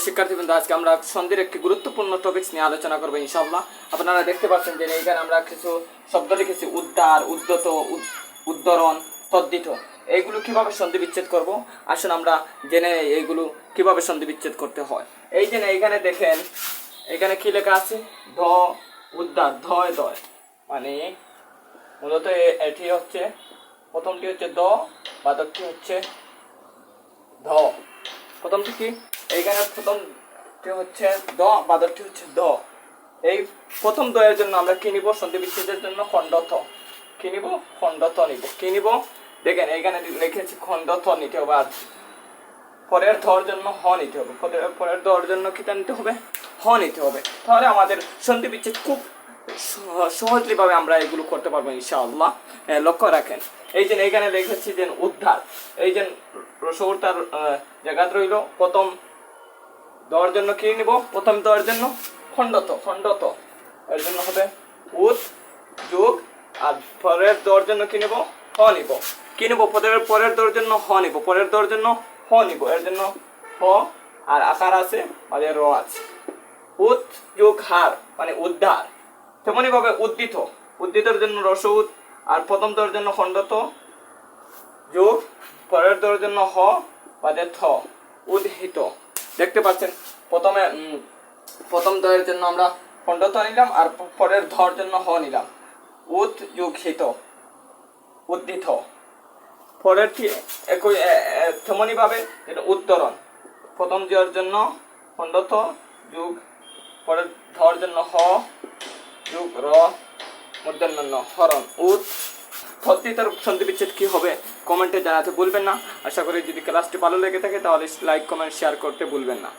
শিক্ষার্থীবৃন্দ আজকে আমরা সন্ধির একটি গুরুত্বপূর্ণ টপিকস নিয়ে আলোচনা করব ইনশাল্লাহ আপনারা দেখতে পাচ্ছেন যে এখানে আমরা কিছু শব্দ লিখেছি, উদ্ধার উদ্যত উদ- উদ্ধরণ তদ্দিত এইগুলো কীভাবে সন্ধি বিচ্ছেদ করব? আসুন আমরা জেনে এইগুলো কীভাবে সন্ধি বিচ্ছেদ করতে হয়। এই যে না এখানে দেখেন, এখানে কি লেখা আছে? ধ, উদ্ধার, ধয়, দয়। মানে মূলত এটি হচ্ছে, প্রথমটি হচ্ছে দ, বাদকটি হচ্ছে ধ। প্রথমটি কি? এইখানে প্রথমটি হচ্ছে দ বাদকটি হচ্ছে দ। এই প্রথম দয়ের জন্য আমরা কি নিব? সন্ধি বিচ্ছেদের জন্য খণ্ডথ। কি নিব? খণ্ডথ নিব। কি নিব? দেখেন, এইখানে লিখেছি খণ্ডথ নিতে হবে আর পরের ধর জন্য হ নিতে হবে। পরের- ধর জন্য কিটা নিতে হবে? হ নিতে হবে। তাহলে আমাদের সন্ধি বিচ্ছেদ খুব সহজলি ভাবে আমরা এগুলো করতে পারব ইনশাআল্লাহ। লক্ষ্য রাখেন। এই যে এইখানে লিখেছি যে উদ্ধার। এই যে রসগোল্লার জায়গাত রইল। প্রথম দেওয়ার জন্য কি নিব? প্রথম দেওয়ার জন্য খণ্ডত খণ্ডত। এর জন্য হবে উদ যোগ, আর পরের দেওয়ার জন্য কি নিব? হ নিব। কি নিব? পরের পরের দেওয়ার জন্য হ নিব। পরের দেওয়ার জন্য হ নিব। এর জন্য হ, আর আকার আছে মানে র আছে। উদ যোগ হার মানে উদ্ধার। তেমনই ভাবে উদ্দিত। উদ্দিতের জন্য রসউদ আর প্রথম দেওয়ার জন্য খণ্ডত যোগ, পরের দেওয়ার জন্য হ বাদে থ। উদ্হিত দেখতে পাচ্ছেন প্রথমে প্রথম দয়ের জন্য আমরা খণ্ডত নিলাম আর পরের ধর জন্য হ নিলাম। হিত উদ্দিত। পরেরটি একই এ- এ- ভাবে এটা উত্তরণ। প্রথম দেওয়ার জন্য খণ্ডত যুগ পরের ধর জন্য হ যুগ র মূর্ধন্য ন, হরণ উদ সত্যিটার সন্ধি বিচ্ছেদ কী হবে? কমেন্টে জানাতে ভুলবেন না। আশা করি যদি ক্লাসটি ভালো লেগে থাকে, তাহলে লাইক কমেন্ট শেয়ার করতে ভুলবেন না।